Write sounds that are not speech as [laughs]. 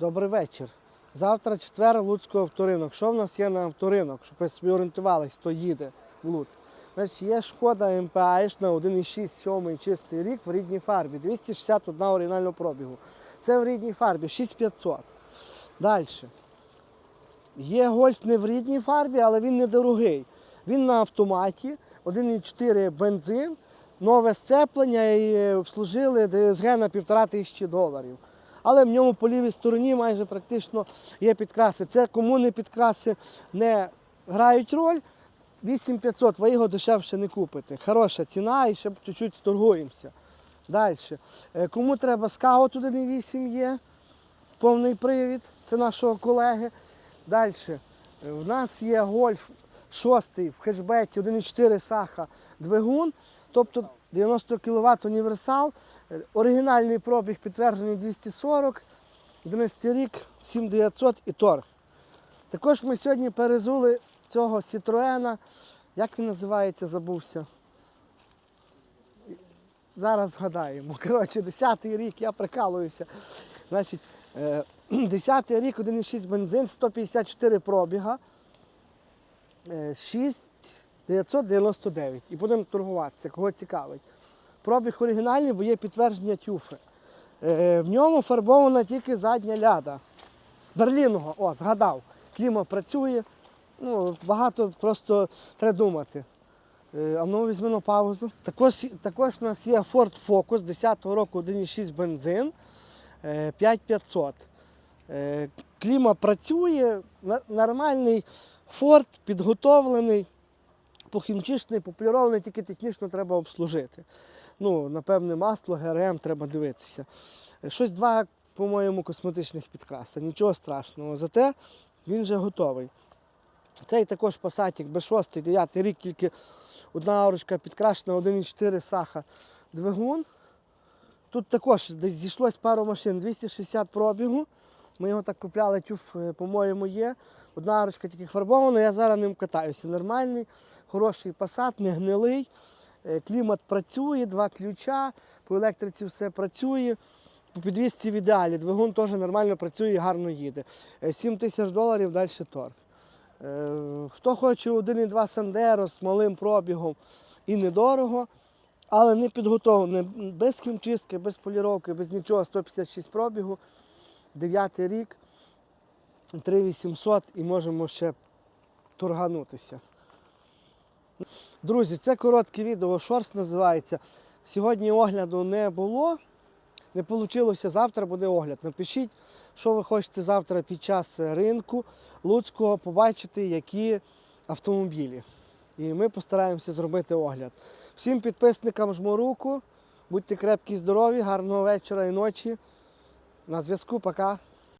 Добрий вечір. Завтра четвер Луцького авторинок. Що в нас є на авторинок? Щоб ви собі орієнтувались, хто їде в Луцьк. Значить, є шкода МПАш на 1,6 7 чистий рік в рідній фарбі. 261 оригінального пробігу. Це в рідній фарбі 6500. Далі. Є гольф не в рідній фарбі, але він недорогий. Він на автоматі, 1,4 бензин, нове сцеплення і е, обслужили ДСГ на півтора тисячі доларів. Але в ньому по лівій стороні майже практично є підкраси. Це кому не підкраси не грають роль. 8500, ви його дешевше не купите. Хороша ціна і ще чуть-чуть сторгуємося. Далі. Е, Кому треба скаут 1.8 є, повний привід, це нашого колеги. Далі. У нас є гольф 6 в хешбеці 1.4 саха двигун, Тобто 90 кВт універсал, оригінальний пробіг підтверджений 240, 12 рік, 7900 і торг. Також ми сьогодні перезули цього Сітроена. Як він називається, забувся. Зараз гадаємо. [laughs] Коротше, 10-й рік, я прикалуюся. Значить, е, [clears throat] 10-й рік, 1,6 бензин, 154 пробіга. Е, 6. 999 і будемо торгуватися, кого цікавить. Пробіг оригінальний, бо є підтвердження тюфи. Е, в ньому фарбована тільки задня ляда. Берліного, о, згадав. Кліма працює. ну, Багато просто треба думати. Е, а ну візьмемо паузу. Також також у нас є Ford Focus 10-го року 1,6 бензин е, 5500. Кліма працює, нормальний Ford підготовлений похімчишний, пополірований, тільки технічно треба обслужити. Ну, напевне, масло, ГРМ треба дивитися. Щось два, по-моєму, косметичних підкраса. Нічого страшного. Зате він вже готовий. Цей також пасатик B6, 9 рік, тільки одна арочка підкрашена, 1,4 саха двигун. Тут також десь зійшлось пару машин, 260 пробігу. Ми його так купляли, тюф, е, по-моєму, є. Одна арочка тільки фарбована, я зараз ним катаюся. Нормальний, хороший пасат, не гнилий. Е, Клімат працює, два ключа, по електриці все працює. По підвісці в ідеалі. Двигун теж нормально працює і гарно їде. 7 тисяч доларів далі торг. Е, Хто хоче 1,2 Сандеро з малим пробігом і недорого, але не підготовлений, без хімчистки, без поліровки, без нічого, 156 пробігу, 9 рік, 3800 і можемо ще торганутися. Друзі, це коротке відео, шорс називається. Сьогодні огляду не було, не вийшло, завтра буде огляд. Напишіть, що ви хочете завтра під час ринку Луцького побачити, які автомобілі. І ми постараємося зробити огляд. Всім підписникам жму руку, будьте крепкі, здорові, гарного вечора і ночі. На зв'язку, пока.